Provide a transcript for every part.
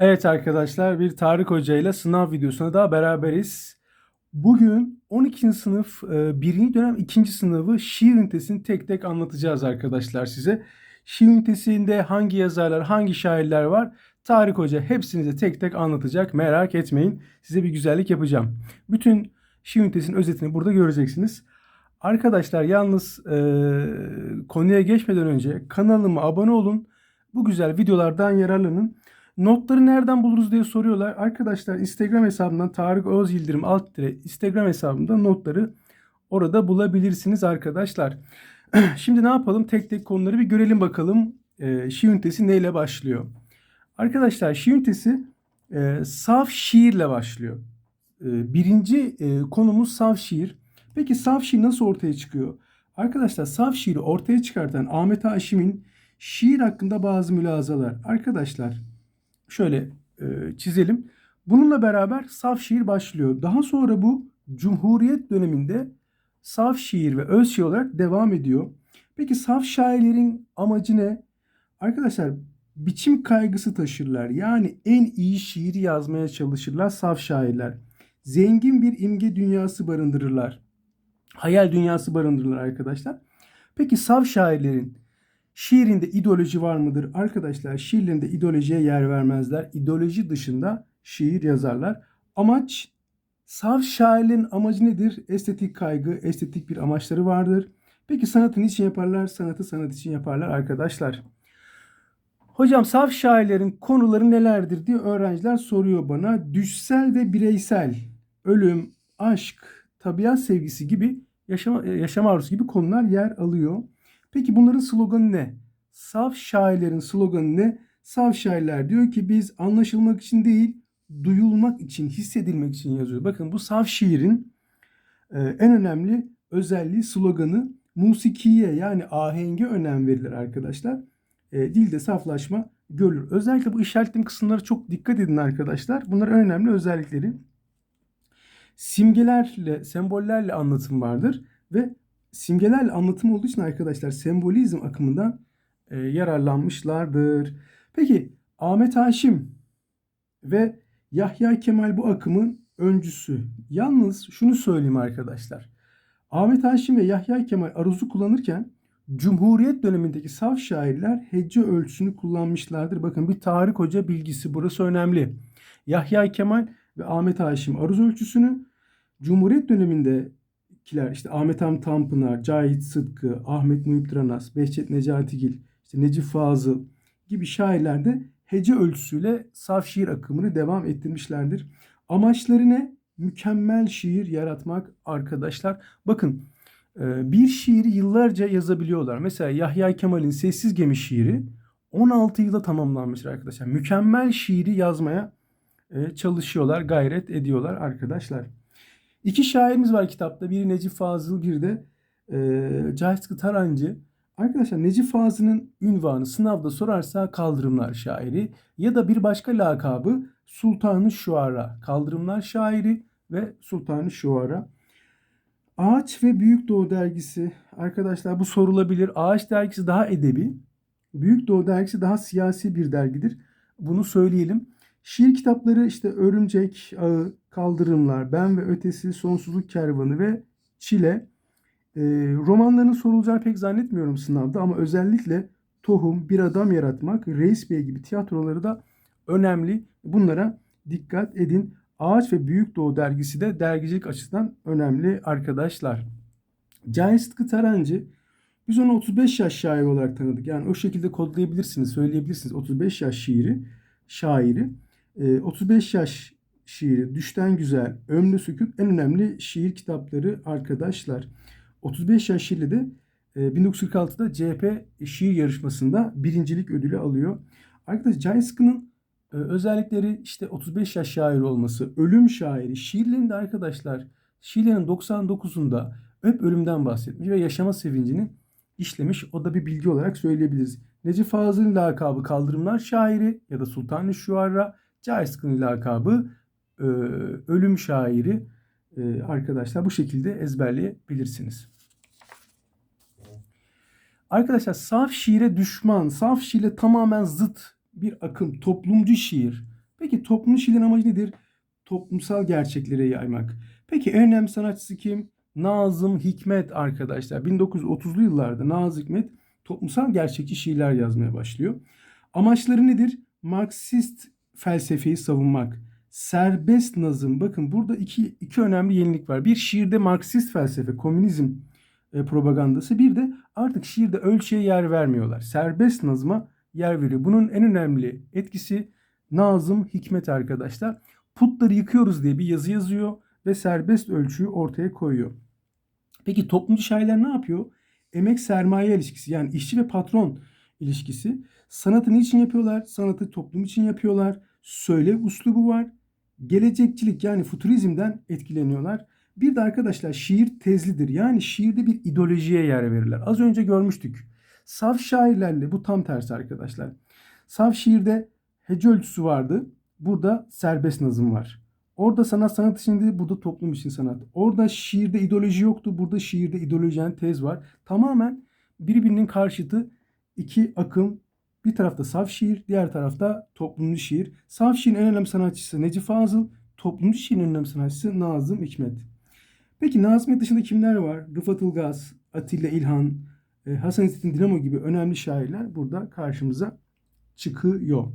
Evet arkadaşlar bir Tarık Hoca ile sınav videosuna daha beraberiz. Bugün 12. sınıf 1. dönem 2. sınavı şiir ünitesini tek tek anlatacağız arkadaşlar size. Şiir ünitesinde hangi yazarlar, hangi şairler var? Tarık Hoca hepsinize tek tek anlatacak. Merak etmeyin. Size bir güzellik yapacağım. Bütün şiir ünitesinin özetini burada göreceksiniz. Arkadaşlar yalnız e, konuya geçmeden önce kanalıma abone olun. Bu güzel videolardan yararlanın. Notları nereden buluruz diye soruyorlar. Arkadaşlar Instagram hesabından Tarık Öz Yıldırım alt dire Instagram hesabında notları orada bulabilirsiniz arkadaşlar. Şimdi ne yapalım? Tek tek konuları bir görelim bakalım. E, şiir ünitesi neyle başlıyor? Arkadaşlar şiir ünitesi e, saf şiirle başlıyor. E, birinci e, konumuz saf şiir. Peki saf şiir nasıl ortaya çıkıyor? Arkadaşlar saf şiiri ortaya çıkartan Ahmet Haşim'in şiir hakkında bazı mülazalar. Arkadaşlar şöyle e, çizelim. Bununla beraber saf şiir başlıyor. Daha sonra bu Cumhuriyet döneminde saf şiir ve öz şiir olarak devam ediyor. Peki saf şairlerin amacı ne? Arkadaşlar biçim kaygısı taşırlar. Yani en iyi şiiri yazmaya çalışırlar saf şairler. Zengin bir imge dünyası barındırırlar. Hayal dünyası barındırırlar arkadaşlar. Peki saf şairlerin Şiirinde ideoloji var mıdır? Arkadaşlar şiirlerinde ideolojiye yer vermezler. İdeoloji dışında şiir yazarlar. Amaç saf şairlerin amacı nedir? Estetik kaygı, estetik bir amaçları vardır. Peki sanatı niçin yaparlar? Sanatı sanat için yaparlar arkadaşlar. Hocam saf şairlerin konuları nelerdir diye öğrenciler soruyor bana. Düşsel ve bireysel, ölüm, aşk, tabiat sevgisi gibi yaşam, yaşam arzusu gibi konular yer alıyor. Peki bunların sloganı ne? Saf şairlerin sloganı ne? Saf şairler diyor ki biz anlaşılmak için değil, duyulmak için, hissedilmek için yazıyor. Bakın bu saf şiirin e, en önemli özelliği sloganı musikiye yani ahenge önem verilir arkadaşlar. E, dilde saflaşma görülür. Özellikle bu işaretlediğim kısımlara çok dikkat edin arkadaşlar. Bunlar önemli özellikleri. Simgelerle, sembollerle anlatım vardır ve simgelerle anlatım olduğu için arkadaşlar sembolizm akımından e, yararlanmışlardır. Peki Ahmet Haşim ve Yahya Kemal bu akımın öncüsü. Yalnız şunu söyleyeyim arkadaşlar. Ahmet Haşim ve Yahya Kemal aruzu kullanırken Cumhuriyet dönemindeki saf şairler hece ölçüsünü kullanmışlardır. Bakın bir tarih hoca bilgisi burası önemli. Yahya Kemal ve Ahmet Haşim aruz ölçüsünü Cumhuriyet döneminde kiler işte Ahmet Ham Tanpınar, Cahit Sıtkı, Ahmet Muhip Dranas, Behçet Necatigil, işte Necip Fazıl gibi şairler de hece ölçüsüyle saf şiir akımını devam ettirmişlerdir. Amaçları ne? Mükemmel şiir yaratmak arkadaşlar. Bakın e, bir şiiri yıllarca yazabiliyorlar. Mesela Yahya Kemal'in Sessiz Gemi şiiri 16 yılda tamamlanmıştır arkadaşlar. Mükemmel şiiri yazmaya e, çalışıyorlar, gayret ediyorlar arkadaşlar. İki şairimiz var kitapta. Biri Necip Fazıl, bir de e, Cahit Tarancı. Arkadaşlar Necip Fazıl'ın ünvanı sınavda sorarsa Kaldırımlar şairi ya da bir başka lakabı Sultanı Şuara. Kaldırımlar şairi ve Sultanı Şuara. Ağaç ve Büyük Doğu dergisi. Arkadaşlar bu sorulabilir. Ağaç dergisi daha edebi. Büyük Doğu dergisi daha siyasi bir dergidir. Bunu söyleyelim. Şiir kitapları işte Örümcek Ağı, Kaldırımlar, Ben ve Ötesi, Sonsuzluk Kervanı ve Çile. E, romanların sorulacağını pek zannetmiyorum sınavda ama özellikle Tohum, Bir Adam Yaratmak, Reis Bey gibi tiyatroları da önemli. Bunlara dikkat edin. Ağaç ve Büyük Doğu dergisi de dergicilik açısından önemli arkadaşlar. Cahit Sıtkı Tarancı biz onu 35 yaş şair olarak tanıdık. Yani o şekilde kodlayabilirsiniz, söyleyebilirsiniz. 35 yaş şiiri, şairi. 35 ee, yaş şiiri, Düşten Güzel, Ömrü Sükut en önemli şiir kitapları arkadaşlar. 35 yaş şiirle de 1946'da CHP şiir yarışmasında birincilik ödülü alıyor. Arkadaşlar Cahit Sıkı'nın e, özellikleri işte 35 yaş şair olması, ölüm şairi, şiirlerinde arkadaşlar şiirlerin 99'unda hep ölümden bahsetmiş ve yaşama sevincini işlemiş. O da bir bilgi olarak söyleyebiliriz. Necip Fazıl'ın lakabı Kaldırımlar şairi ya da Sultan-ı Şuara Caiskın lakabı e, ölüm şairi e, arkadaşlar bu şekilde ezberleyebilirsiniz. Arkadaşlar saf şiire düşman, saf şiire tamamen zıt bir akım, toplumcu şiir. Peki toplumcu şiirin amacı nedir? Toplumsal gerçekleri yaymak. Peki en önemli sanatçısı kim? Nazım Hikmet arkadaşlar. 1930'lu yıllarda Nazım Hikmet toplumsal gerçekçi şiirler yazmaya başlıyor. Amaçları nedir? Marksist felsefeyi savunmak. Serbest nazım. Bakın burada iki, iki önemli yenilik var. Bir şiirde Marksist felsefe, komünizm e, propagandası. Bir de artık şiirde ölçüye yer vermiyorlar. Serbest nazıma yer veriyor. Bunun en önemli etkisi Nazım Hikmet arkadaşlar. Putları yıkıyoruz diye bir yazı yazıyor ve serbest ölçüyü ortaya koyuyor. Peki toplumcu şairler ne yapıyor? Emek sermaye ilişkisi yani işçi ve patron ilişkisi. Sanatı niçin yapıyorlar? Sanatı toplum için yapıyorlar. Söylev uslubu var. Gelecekçilik yani futurizmden etkileniyorlar. Bir de arkadaşlar şiir tezlidir. Yani şiirde bir ideolojiye yer verirler. Az önce görmüştük. Saf şairlerle bu tam tersi arkadaşlar. Saf şiirde hece ölçüsü vardı. Burada serbest nazım var. Orada sanat sanat içindi, burada toplum için sanat. Orada şiirde ideoloji yoktu, burada şiirde ideolojiyen tez var. Tamamen birbirinin karşıtı iki akım. Bir tarafta saf şiir, diğer tarafta toplumcu şiir. Saf şiirin en önemli sanatçısı Necip Fazıl, toplumcu şiirin en önemli sanatçısı Nazım Hikmet. Peki Nazım Hikmet dışında kimler var? Rıfat Ilgaz, Atilla İlhan, e, Hasan İzzettin Dinamo gibi önemli şairler burada karşımıza çıkıyor.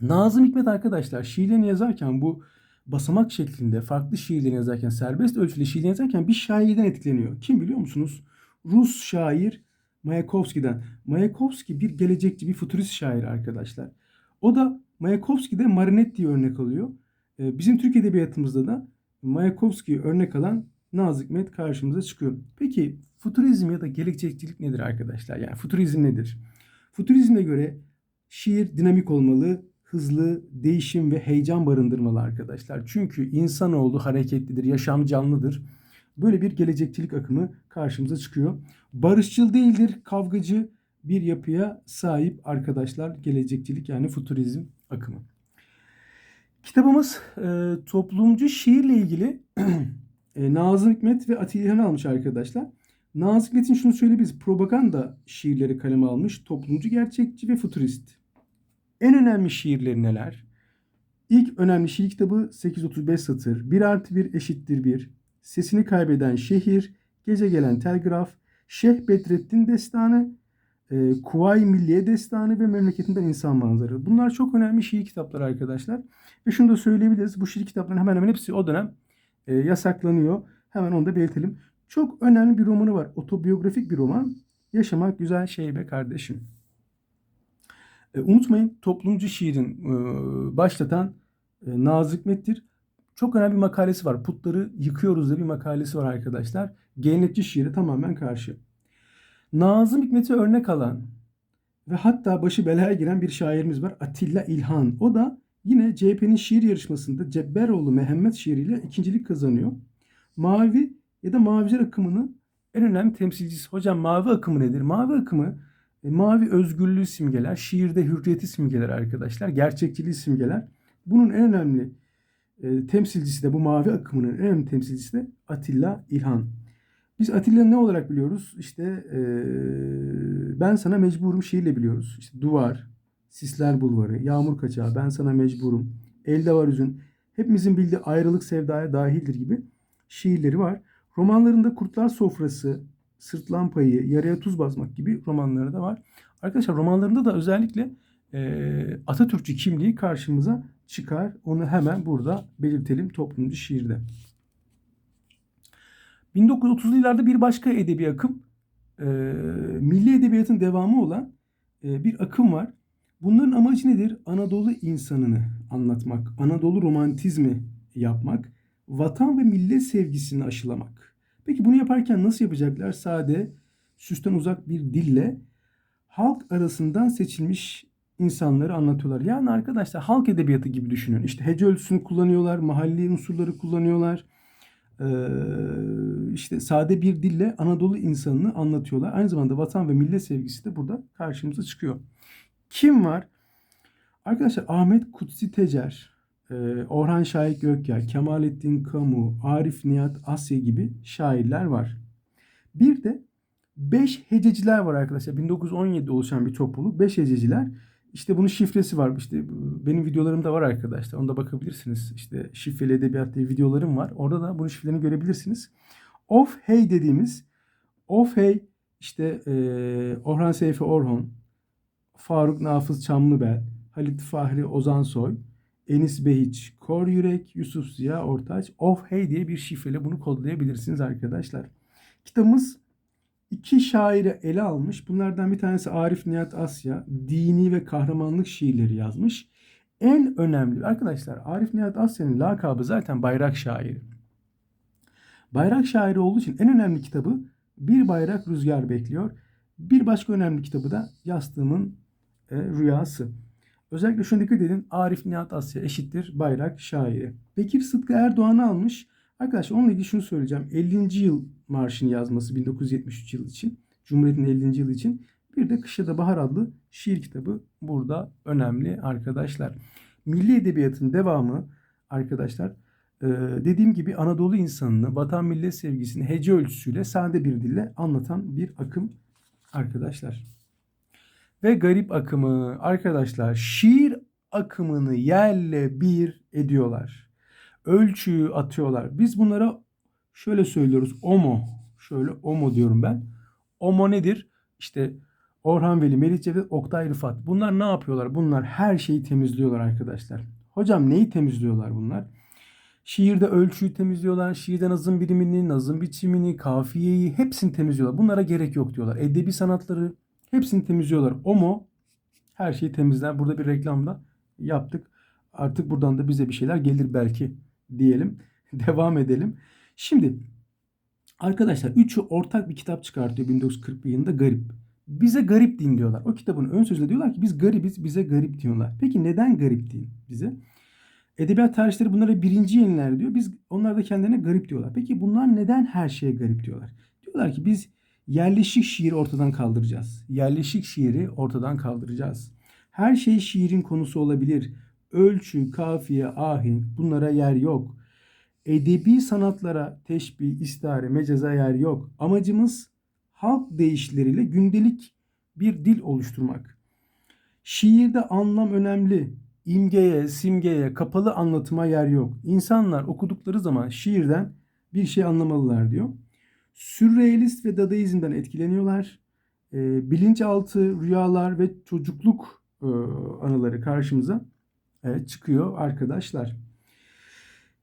Nazım Hikmet arkadaşlar şiirlerini yazarken bu basamak şeklinde farklı şiirlerini yazarken serbest ölçülü şiirlerini yazarken bir şairden etkileniyor. Kim biliyor musunuz? Rus şair Mayakovski'den. Mayakovski bir gelecekçi, bir futurist şair arkadaşlar. O da Mayakovski'de Marinetti'yi örnek alıyor. Ee, bizim Türk Edebiyatımızda da Mayakovski'yi örnek alan Nazım Hikmet karşımıza çıkıyor. Peki futurizm ya da gelecekçilik nedir arkadaşlar? Yani futurizm nedir? Futurizme göre şiir dinamik olmalı, hızlı, değişim ve heyecan barındırmalı arkadaşlar. Çünkü insanoğlu hareketlidir, yaşam canlıdır. Böyle bir gelecekçilik akımı karşımıza çıkıyor. Barışçıl değildir, kavgacı bir yapıya sahip arkadaşlar gelecekçilik yani futurizm akımı. Kitabımız e, toplumcu şiirle ilgili e, Nazım Hikmet ve Atilla İlhan almış arkadaşlar. Nazım Hikmet'in şunu söyleyebiliriz. Propaganda şiirleri kaleme almış. Toplumcu, gerçekçi ve futurist. En önemli şiirleri neler? İlk önemli şiir kitabı 835 satır. 1 artı 1 eşittir 1. Sesini kaybeden şehir, gece gelen telgraf, Şeyh Bedrettin Destanı, e, Kuvayi Milliye Destanı ve Memleketinden İnsan Manzarı. Bunlar çok önemli şiir kitapları arkadaşlar. Ve şunu da söyleyebiliriz. Bu şiir kitaplarının hemen hemen hepsi o dönem e, yasaklanıyor. Hemen onu da belirtelim. Çok önemli bir romanı var. Otobiyografik bir roman. Yaşamak güzel şey be kardeşim. E, unutmayın toplumcu şiirin e, başlatan e, Nazım Hikmet'tir. Çok önemli bir makalesi var. Putları yıkıyoruz diye bir makalesi var arkadaşlar. Gelenekçi şiire tamamen karşı. Nazım Hikmet'i örnek alan ve hatta başı belaya giren bir şairimiz var. Atilla İlhan. O da yine CHP'nin şiir yarışmasında Cebberoğlu Mehmet şiiriyle ikincilik kazanıyor. Mavi ya da Maviciler akımının en önemli temsilcisi. Hocam mavi akımı nedir? Mavi akımı e, mavi özgürlüğü simgeler, şiirde hürriyeti simgeler arkadaşlar, gerçekçiliği simgeler. Bunun en önemli e, temsilcisi de bu mavi akımının en önemli temsilcisi de Atilla İlhan. Biz Atilla'nı ne olarak biliyoruz? İşte e, ben sana mecburum şiirle biliyoruz. İşte Duvar, Sisler Bulvarı, Yağmur Kaçağı, Ben Sana Mecburum, Elde Var Üzün. Hepimizin bildiği ayrılık sevdaya dahildir gibi şiirleri var. Romanlarında Kurtlar Sofrası, Sırtlan Payı, Yaraya Tuz Basmak gibi romanları da var. Arkadaşlar romanlarında da özellikle e, Atatürkçü kimliği karşımıza çıkar. Onu hemen burada belirtelim toplumcu şiirde. 1930'lu yıllarda bir başka edebi akım, e, milli edebiyatın devamı olan e, bir akım var. Bunların amacı nedir? Anadolu insanını anlatmak, Anadolu romantizmi yapmak, vatan ve millet sevgisini aşılamak. Peki bunu yaparken nasıl yapacaklar? Sade, süsten uzak bir dille halk arasından seçilmiş insanları anlatıyorlar. Yani arkadaşlar halk edebiyatı gibi düşünün. İşte hece ölçüsünü kullanıyorlar, mahalli unsurları kullanıyorlar. Ee, işte sade bir dille Anadolu insanını anlatıyorlar. Aynı zamanda vatan ve millet sevgisi de burada karşımıza çıkıyor. Kim var? Arkadaşlar Ahmet Kutsi Tecer, e, Orhan Şahik Gökyay, Kemalettin Kamu, Arif Nihat Asya gibi şairler var. Bir de 5 hececiler var arkadaşlar. 1917'de oluşan bir topluluk. 5 hececiler. İşte bunun şifresi var. İşte benim videolarımda var arkadaşlar. Onda bakabilirsiniz. İşte şifreli edebiyat diye videolarım var. Orada da bunun şifrelerini görebilirsiniz. Of Hey dediğimiz Of Hey işte eee, Orhan Seyfi Orhon, Faruk Nafız Çamlıbel, Halit Fahri Ozansoy, Enis Behiç, Kor Yürek, Yusuf Ziya Ortaç, Of Hey diye bir şifreyle bunu kodlayabilirsiniz arkadaşlar. Kitabımız iki şairi ele almış. Bunlardan bir tanesi Arif Nihat Asya. Dini ve kahramanlık şiirleri yazmış. En önemli arkadaşlar Arif Nihat Asya'nın lakabı zaten bayrak şairi. Bayrak şairi olduğu için en önemli kitabı Bir Bayrak Rüzgar Bekliyor. Bir başka önemli kitabı da Yastığımın e, Rüyası. Özellikle şuna dikkat edin. Arif Nihat Asya eşittir bayrak şairi. Bekir Sıtkı Erdoğan'ı almış. Arkadaşlar onunla ilgili şunu söyleyeceğim. 50. yıl marşını yazması 1973 yıl için. Cumhuriyet'in 50. yılı için. Bir de Kışa da Bahar adlı şiir kitabı burada önemli arkadaşlar. Milli Edebiyatın devamı arkadaşlar e, dediğim gibi Anadolu insanını, vatan millet sevgisini hece ölçüsüyle sade bir dille anlatan bir akım arkadaşlar. Ve garip akımı arkadaşlar şiir akımını yerle bir ediyorlar. Ölçüyü atıyorlar. Biz bunlara şöyle söylüyoruz. Omo. Şöyle omo diyorum ben. Omo nedir? İşte Orhan Veli, Melih Cevdet, Oktay Rıfat. Bunlar ne yapıyorlar? Bunlar her şeyi temizliyorlar arkadaşlar. Hocam neyi temizliyorlar bunlar? Şiirde ölçüyü temizliyorlar. Şiirde nazım birimini, nazım biçimini, kafiyeyi hepsini temizliyorlar. Bunlara gerek yok diyorlar. Edebi sanatları hepsini temizliyorlar. Omo her şeyi temizler. Burada bir reklamda yaptık. Artık buradan da bize bir şeyler gelir belki diyelim. Devam edelim. Şimdi arkadaşlar üçü ortak bir kitap çıkartıyor 1941 yılında Garip. Bize garip din diyorlar. O kitabın ön sözünde diyorlar ki biz garibiz bize garip diyorlar. Peki neden garip din bize? Edebiyat tarihçileri bunlara birinci yeniler diyor. Biz onlar da kendilerine garip diyorlar. Peki bunlar neden her şeye garip diyorlar? Diyorlar ki biz yerleşik şiiri ortadan kaldıracağız. Yerleşik şiiri ortadan kaldıracağız. Her şey şiirin konusu olabilir. Ölçü, kafiye, ahenk bunlara yer yok. Edebi sanatlara teşbih, istare, mecaza yer yok. Amacımız halk deyişleriyle gündelik bir dil oluşturmak. Şiirde anlam önemli. İmgeye, simgeye, kapalı anlatıma yer yok. İnsanlar okudukları zaman şiirden bir şey anlamalılar diyor. Sürrealist ve dadaizmden etkileniyorlar. E, bilinçaltı, rüyalar ve çocukluk e, anıları karşımıza çıkıyor arkadaşlar.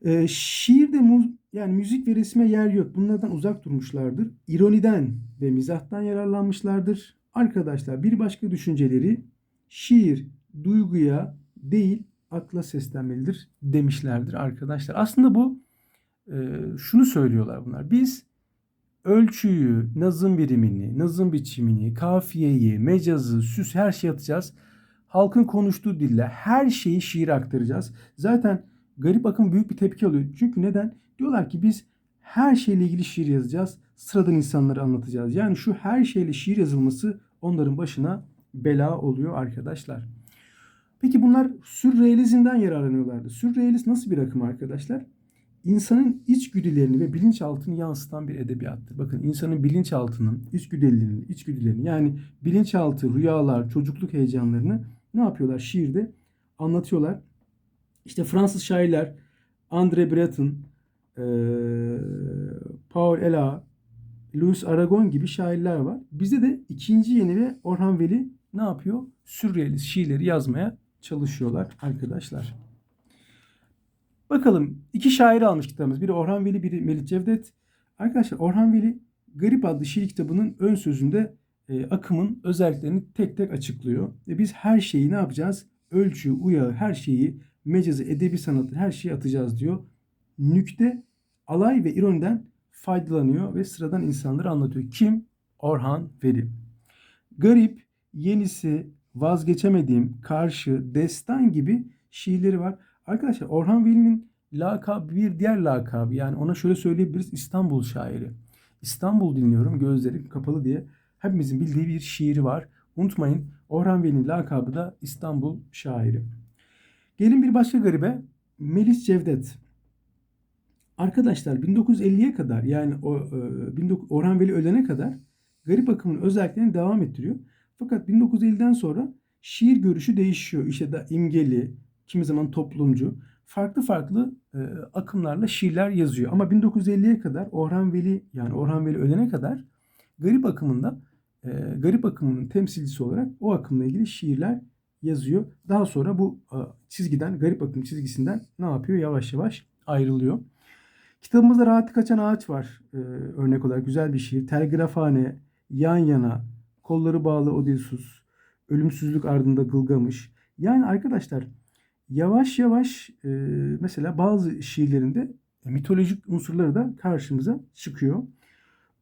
E, şiirde mu- yani müzik ve resme yer yok. Bunlardan uzak durmuşlardır. İroniden ve mizahtan yararlanmışlardır. Arkadaşlar bir başka düşünceleri şiir duyguya değil akla seslenmelidir demişlerdir arkadaşlar. Aslında bu e, şunu söylüyorlar bunlar. Biz ölçüyü, nazım birimini, nazım biçimini, kafiyeyi, mecazı, süs her şeyi atacağız. Halkın konuştuğu dille her şeyi şiire aktaracağız. Zaten garip akım büyük bir tepki alıyor. Çünkü neden? Diyorlar ki biz her şeyle ilgili şiir yazacağız. Sıradan insanları anlatacağız. Yani şu her şeyle şiir yazılması onların başına bela oluyor arkadaşlar. Peki bunlar sürrealizmden yararlanıyorlardı. Sürrealist nasıl bir akım arkadaşlar? İnsanın içgüdülerini ve bilinçaltını yansıtan bir edebiyattır. Bakın insanın bilinçaltının içgüdülerini, içgüdülerini yani bilinçaltı, rüyalar, çocukluk heyecanlarını ne yapıyorlar? Şiirde anlatıyorlar. İşte Fransız şairler André Breton, Paul Ela, Louis Aragon gibi şairler var. Bizde de ikinci yeni ve Orhan Veli ne yapıyor? Sürrealist şiirleri yazmaya çalışıyorlar arkadaşlar. Bakalım iki şair almış kitabımız. Biri Orhan Veli, biri Melih Cevdet. Arkadaşlar Orhan Veli Garip adlı şiir kitabının ön sözünde e, akımın özelliklerini tek tek açıklıyor. Ve biz her şeyi ne yapacağız? Ölçü, uyağı, her şeyi, mecazı, edebi sanatı her şeyi atacağız diyor. Nükte, alay ve ironiden faydalanıyor ve sıradan insanları anlatıyor. Kim? Orhan Veli. Garip, yenisi, vazgeçemediğim, karşı, destan gibi şiirleri var. Arkadaşlar Orhan Veli'nin lakabı bir diğer lakabı yani ona şöyle söyleyebiliriz İstanbul şairi. İstanbul dinliyorum gözlerim kapalı diye hepimizin bildiği bir şiiri var. Unutmayın Orhan Veli'nin lakabı da İstanbul şairi. Gelin bir başka garibe Melis Cevdet. Arkadaşlar 1950'ye kadar yani o e, 19 Orhan Veli ölene kadar garip akımın özelliklerini devam ettiriyor. Fakat 1950'den sonra şiir görüşü değişiyor. İşte da imgeli, kimi zaman toplumcu, farklı farklı e, akımlarla şiirler yazıyor. Ama 1950'ye kadar Orhan Veli yani Orhan Veli ölene kadar garip akımında e, garip akımının temsilcisi olarak o akımla ilgili şiirler yazıyor. Daha sonra bu e, çizgiden, garip akım çizgisinden ne yapıyor? Yavaş yavaş ayrılıyor. Kitabımızda Rahat Kaçan Ağaç var e, örnek olarak güzel bir şiir. Telgrafhane, Yan Yana, Kolları Bağlı Odysseus, Ölümsüzlük Ardında Gılgamış. Yani arkadaşlar yavaş yavaş e, mesela bazı şiirlerinde mitolojik unsurları da karşımıza çıkıyor.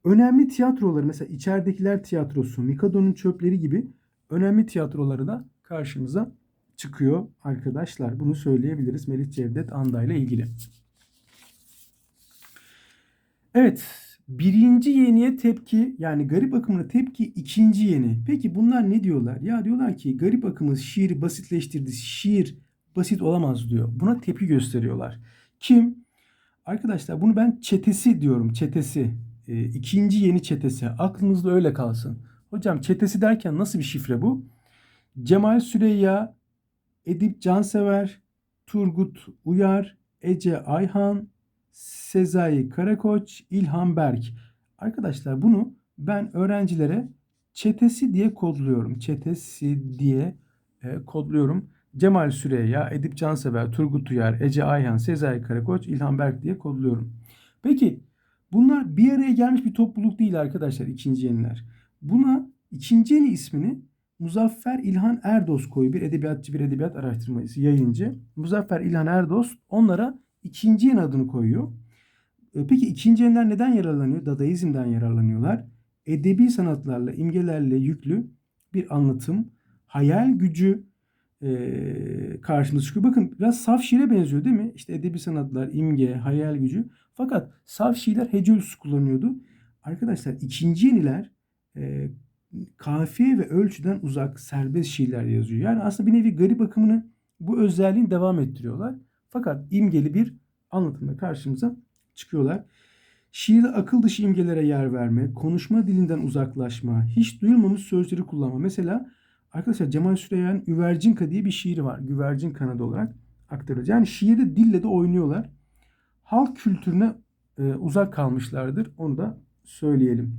Önemli tiyatroları mesela İçeridekiler Tiyatrosu, Mikado'nun Çöpleri gibi önemli tiyatroları da karşımıza çıkıyor arkadaşlar. Bunu söyleyebiliriz Melih Cevdet Anda ile ilgili. Evet, birinci yeniye tepki yani garip akımına tepki ikinci yeni. Peki bunlar ne diyorlar? Ya diyorlar ki garip akımı şiiri basitleştirdi. Şiir basit olamaz diyor. Buna tepki gösteriyorlar. Kim? Arkadaşlar bunu ben çetesi diyorum. Çetesi. E, ikinci yeni çetesi. Aklınızda öyle kalsın. Hocam çetesi derken nasıl bir şifre bu? Cemal Süreyya, Edip Cansever, Turgut Uyar, Ece Ayhan, Sezai Karakoç, İlhan Berk. Arkadaşlar bunu ben öğrencilere çetesi diye kodluyorum. Çetesi diye e, kodluyorum. Cemal Süreyya, Edip Cansever, Turgut Uyar, Ece Ayhan, Sezai Karakoç, İlhan Berk diye kodluyorum. Peki bunlar bir araya gelmiş bir topluluk değil arkadaşlar ikinci yeniler. Buna ikinci yeni ismini Muzaffer İlhan Erdost koyu bir edebiyatçı bir edebiyat araştırmacısı yayıncı. Muzaffer İlhan Erdost onlara ikinci yeni adını koyuyor. E, peki ikinci yeniler neden yararlanıyor? Dadaizmden yararlanıyorlar. Edebi sanatlarla, imgelerle yüklü bir anlatım, hayal gücü e, karşımıza çıkıyor. Bakın biraz saf şiire benziyor değil mi? İşte edebi sanatlar, imge, hayal gücü. Fakat saf şiirler hece ölçüsü kullanıyordu. Arkadaşlar ikinci yeniler e, kafiye ve ölçüden uzak serbest şiirler yazıyor. Yani aslında bir nevi garip akımını bu özelliğini devam ettiriyorlar. Fakat imgeli bir anlatımda karşımıza çıkıyorlar. Şiirde akıl dışı imgelere yer verme, konuşma dilinden uzaklaşma, hiç duyulmamış sözleri kullanma. Mesela arkadaşlar Cemal Süreyya'nın Üvercinka diye bir şiiri var. Güvercin kanadı olarak aktarılacak. Yani şiirde dille de oynuyorlar. Halk kültürüne e, uzak kalmışlardır. Onu da söyleyelim.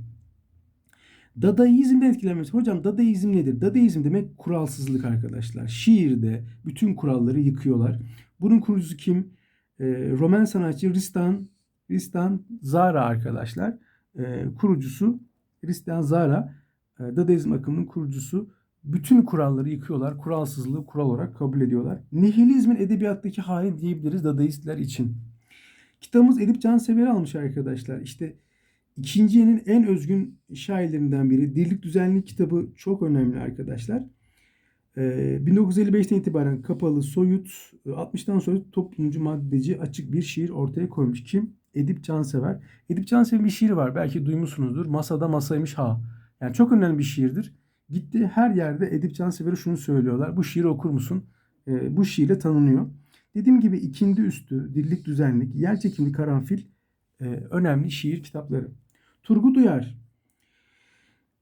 Dadaizmden etkilenmesi. Hocam Dadaizm nedir? Dadaizm demek kuralsızlık arkadaşlar. Şiirde bütün kuralları yıkıyorlar. Bunun kurucusu kim? E, Roman sanatçı Ristan Ristan Zara arkadaşlar. E, kurucusu Ristan Zara. E, Dadaizm akımının kurucusu. Bütün kuralları yıkıyorlar. Kuralsızlığı kural olarak kabul ediyorlar. Nihilizmin edebiyattaki hali diyebiliriz Dadaistler için. Kitabımız Edip Cansever'i almış arkadaşlar. İşte ikinci yenin en özgün şairlerinden biri. Dirlik Düzenlik kitabı çok önemli arkadaşlar. 1955'ten itibaren kapalı, soyut, 60'tan sonra toplumcu, maddeci, açık bir şiir ortaya koymuş. Kim? Edip Cansever. Edip Cansever'in bir şiiri var. Belki duymuşsunuzdur. Masada masaymış ha. Yani çok önemli bir şiirdir. Gitti her yerde Edip Cansever'e şunu söylüyorlar. Bu şiiri okur musun? E, bu şiirle tanınıyor. Dediğim gibi ikindi üstü, dillik düzenlik, yer çekimli karanfil e, önemli şiir kitapları. Turgut Uyar.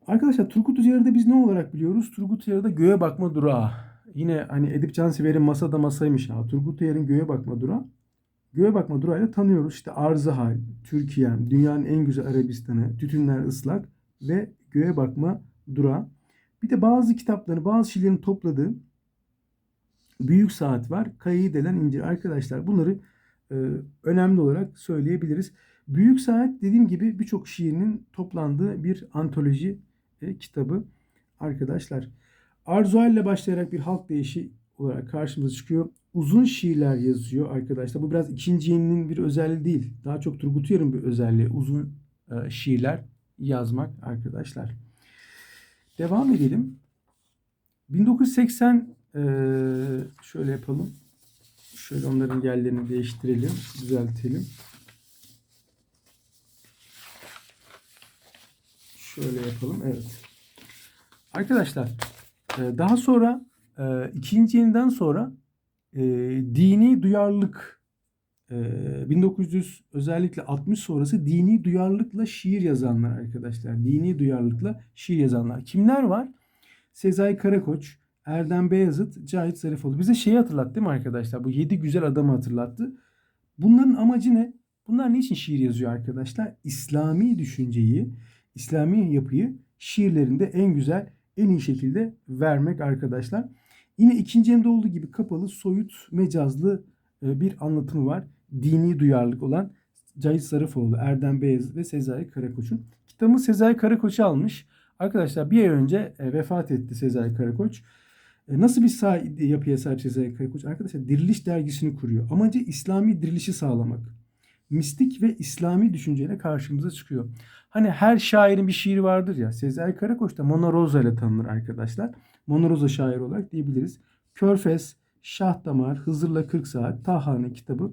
Arkadaşlar Turgut Uyar'ı biz ne olarak biliyoruz? Turgut Uyar'da göğe bakma durağı. Yine hani Edip Cansever'in masada masaymış ha. Turgut Uyar'ın göğe bakma durağı. Göğe bakma durağıyla tanıyoruz. İşte Arzı Hal, Türkiye'm, Dünyanın en güzel Arabistan'ı, Tütünler ıslak ve Göğe bakma durağı. Bir de bazı kitapları, bazı şiirlerini topladığı Büyük Saat var. Kayayı delen incir. Arkadaşlar bunları e, önemli olarak söyleyebiliriz. Büyük Saat dediğim gibi birçok şiirinin toplandığı bir antoloji e, kitabı arkadaşlar. Arzual başlayarak bir halk deyişi olarak karşımıza çıkıyor. Uzun şiirler yazıyor arkadaşlar. Bu biraz ikinci yeninin bir özelliği değil. Daha çok Turgut Uyar'ın bir özelliği. Uzun e, şiirler yazmak arkadaşlar. Devam edelim. 1980 e, şöyle yapalım. Şöyle onların yerlerini değiştirelim, düzeltelim. Şöyle yapalım. Evet. Arkadaşlar e, daha sonra e, ikinci yeniden sonra dini duyarlılık 1900 özellikle 60 sonrası dini duyarlılıkla şiir yazanlar arkadaşlar. Dini duyarlılıkla şiir yazanlar. Kimler var? Sezai Karakoç, Erdem Beyazıt, Cahit Zarifoğlu. Bize şeyi hatırlattı değil mi arkadaşlar? Bu yedi güzel adamı hatırlattı. Bunların amacı ne? Bunlar niçin şiir yazıyor arkadaşlar? İslami düşünceyi, İslami yapıyı şiirlerinde en güzel, en iyi şekilde vermek arkadaşlar. Yine ikinci emde olduğu gibi kapalı, soyut, mecazlı e, bir anlatımı var. Dini duyarlılık olan Cahit Sarıfoğlu, Erdem Beyazıt ve Sezai Karakoç'un. Kitabımı Sezai Karakoç'u almış. Arkadaşlar bir ay önce e, vefat etti Sezai Karakoç. E, Nasıl bir yapıya sahip Sezai Karakoç? Arkadaşlar Diriliş dergisini kuruyor. Amacı İslami dirilişi sağlamak. Mistik ve İslami düşünceyle karşımıza çıkıyor. Hani her şairin bir şiiri vardır ya. Sezai Karakoç da Mona Rosa ile tanınır arkadaşlar. Mona Rosa şair olarak diyebiliriz. Körfez, Şah Damar, Hızır'la 40 Saat, Taha'nın kitabı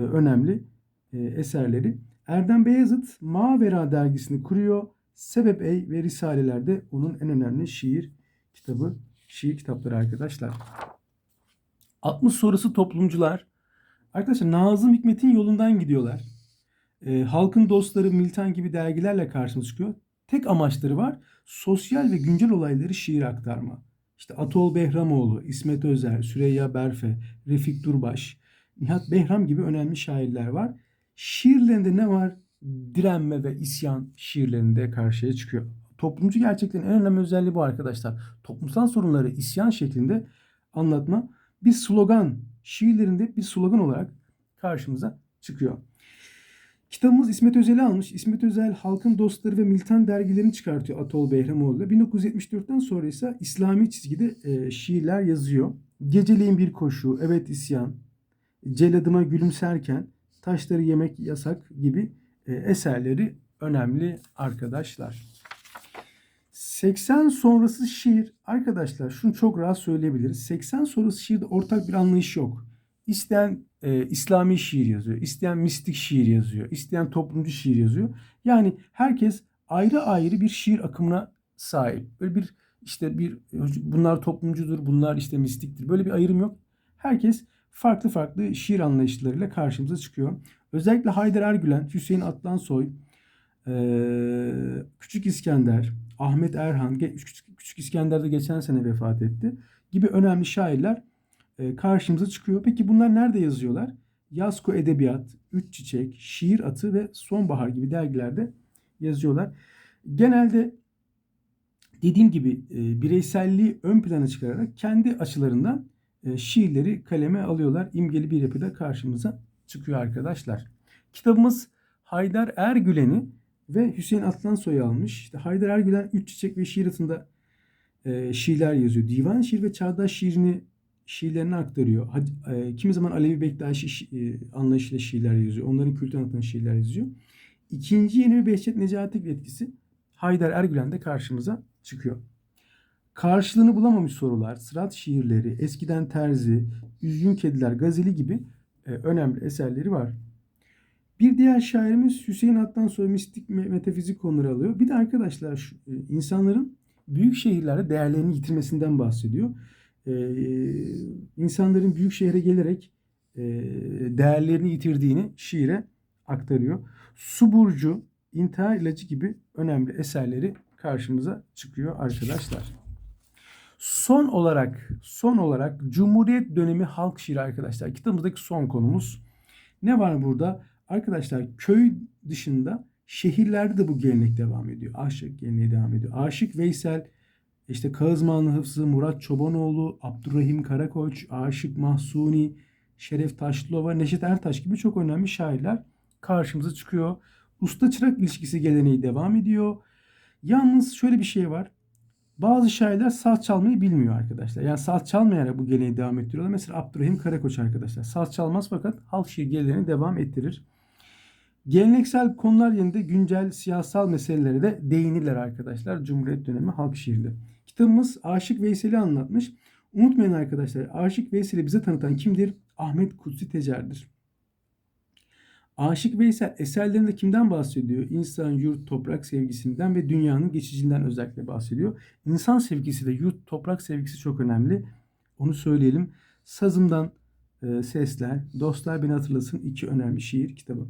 önemli e, eserleri. Erdem Beyazıt Mavera dergisini kuruyor. Sebep Ey ve Risaleler'de onun en önemli şiir kitabı, şiir kitapları arkadaşlar. 60 sonrası toplumcular. Arkadaşlar Nazım Hikmet'in yolundan gidiyorlar. E, Halkın Dostları, Militan gibi dergilerle karşımıza çıkıyor. Tek amaçları var. Sosyal ve güncel olayları şiir aktarma. İşte Atol Behramoğlu, İsmet Özer, Süreyya Berfe, Refik Durbaş, Nihat Behram gibi önemli şairler var. Şiirlerinde ne var? Direnme ve isyan şiirlerinde karşıya çıkıyor. Toplumcu gerçekten en önemli özelliği bu arkadaşlar. Toplumsal sorunları isyan şeklinde anlatma bir slogan, şiirlerinde bir slogan olarak karşımıza çıkıyor. Kitabımız İsmet Özel'i almış. İsmet Özel Halkın Dostları ve Militan dergilerini çıkartıyor Atol Behramoğlu'yla. 1974'ten sonra ise İslami çizgide e, şiirler yazıyor. Geceleyin bir koşu, Evet isyan, Celadıma gülümserken, Taşları yemek yasak gibi e, eserleri önemli arkadaşlar. 80 sonrası şiir arkadaşlar şunu çok rahat söyleyebiliriz. 80 sonrası şiirde ortak bir anlayış yok. İsteyen e, İslami şiir yazıyor, isteyen mistik şiir yazıyor, isteyen toplumcu şiir yazıyor. Yani herkes ayrı ayrı bir şiir akımına sahip. Böyle bir işte bir bunlar toplumcudur, bunlar işte mistiktir. Böyle bir ayrım yok. Herkes farklı farklı şiir anlayışlarıyla karşımıza çıkıyor. Özellikle Haydar Ergülen, Hüseyin Atlansoy, Küçük İskender, Ahmet Erhan, Küçük, Küçük İskender de geçen sene vefat etti gibi önemli şairler karşımıza çıkıyor. Peki bunlar nerede yazıyorlar? Yasko Edebiyat, Üç Çiçek, Şiir Atı ve Sonbahar gibi dergilerde yazıyorlar. Genelde dediğim gibi bireyselliği ön plana çıkararak kendi açılarından şiirleri kaleme alıyorlar. İmgeli bir yapıda karşımıza çıkıyor arkadaşlar. Kitabımız Haydar Ergülen'i ve Hüseyin Atlansoy'u almış. İşte Haydar Ergülen Üç Çiçek ve Şiir Atı'nda e, şiirler yazıyor. Divan şiir ve çağdaş şiirini şiirlerini aktarıyor. E, kimi zaman Alevi Bektaşi e, anlayışıyla şiirler yazıyor. Onların kültürü anlatan şiirler yazıyor. İkinci yeni ve Behçet Necati etkisi Haydar Ergülen'de karşımıza çıkıyor. Karşılığını bulamamış sorular, sırat şiirleri, eskiden terzi, üzgün kediler, gazeli gibi e, önemli eserleri var. Bir diğer şairimiz Hüseyin Attan sonra mistik metafizik konuları alıyor. Bir de arkadaşlar e, insanların büyük şehirlerde değerlerini yitirmesinden bahsediyor. Ee, insanların büyük şehre gelerek e, değerlerini yitirdiğini şiire aktarıyor. Su Burcu, İntihar İlacı gibi önemli eserleri karşımıza çıkıyor arkadaşlar. Son olarak son olarak Cumhuriyet dönemi halk şiiri arkadaşlar. Kitabımızdaki son konumuz. Ne var burada? Arkadaşlar köy dışında şehirlerde de bu gelenek devam ediyor. Aşık geleneği devam ediyor. Aşık Veysel, işte Kağızmanlı Hıfzı, Murat Çobanoğlu, Abdurrahim Karakoç, Aşık Mahsuni, Şeref Taşlova, Neşet Ertaş gibi çok önemli şairler karşımıza çıkıyor. Usta çırak ilişkisi geleneği devam ediyor. Yalnız şöyle bir şey var. Bazı şairler saz çalmayı bilmiyor arkadaşlar. Yani saz çalmayarak bu geleneği devam ettiriyorlar. Mesela Abdurrahim Karakoç arkadaşlar. Saz çalmaz fakat halk şiir geleneğini devam ettirir. Geleneksel konular yerine güncel siyasal meselelere de değinirler arkadaşlar. Cumhuriyet dönemi halk şiirinde. Kitabımız Aşık Veysel'i anlatmış. Unutmayın arkadaşlar Aşık Veysel'i bize tanıtan kimdir? Ahmet Kutsi Tecer'dir. Aşık Veysel eserlerinde kimden bahsediyor? İnsan, yurt, toprak sevgisinden ve dünyanın geçiciliğinden özellikle bahsediyor. İnsan sevgisi ve yurt, toprak sevgisi çok önemli. Onu söyleyelim. Sazımdan e, Sesler, Dostlar Beni Hatırlasın iki önemli şiir kitabı.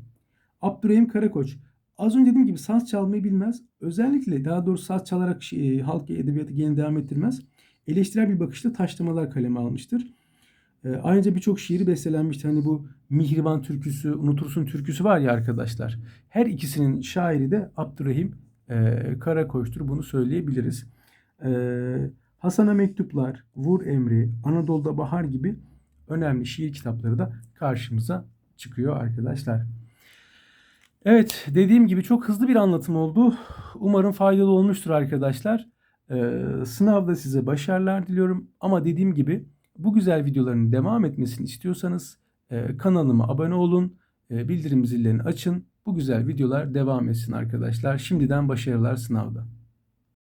Abdurrahim Karakoç. Az önce dediğim gibi saz çalmayı bilmez. Özellikle daha doğrusu saz çalarak e, halk edebiyatı gene devam ettirmez. eleştirel bir bakışla taşlamalar kaleme almıştır. E, ayrıca birçok şiiri bestelenmiştir. Hani bu Mihriban türküsü, Unutursun türküsü var ya arkadaşlar. Her ikisinin şairi de Abdurrahim e, Karakoç'tur. Bunu söyleyebiliriz. E, Hasan'a Mektuplar, Vur Emri, Anadolu'da Bahar gibi önemli şiir kitapları da karşımıza çıkıyor arkadaşlar. Evet dediğim gibi çok hızlı bir anlatım oldu. Umarım faydalı olmuştur arkadaşlar. Ee, sınavda size başarılar diliyorum. Ama dediğim gibi bu güzel videoların devam etmesini istiyorsanız e, kanalıma abone olun. E, bildirim zillerini açın. Bu güzel videolar devam etsin arkadaşlar. Şimdiden başarılar sınavda.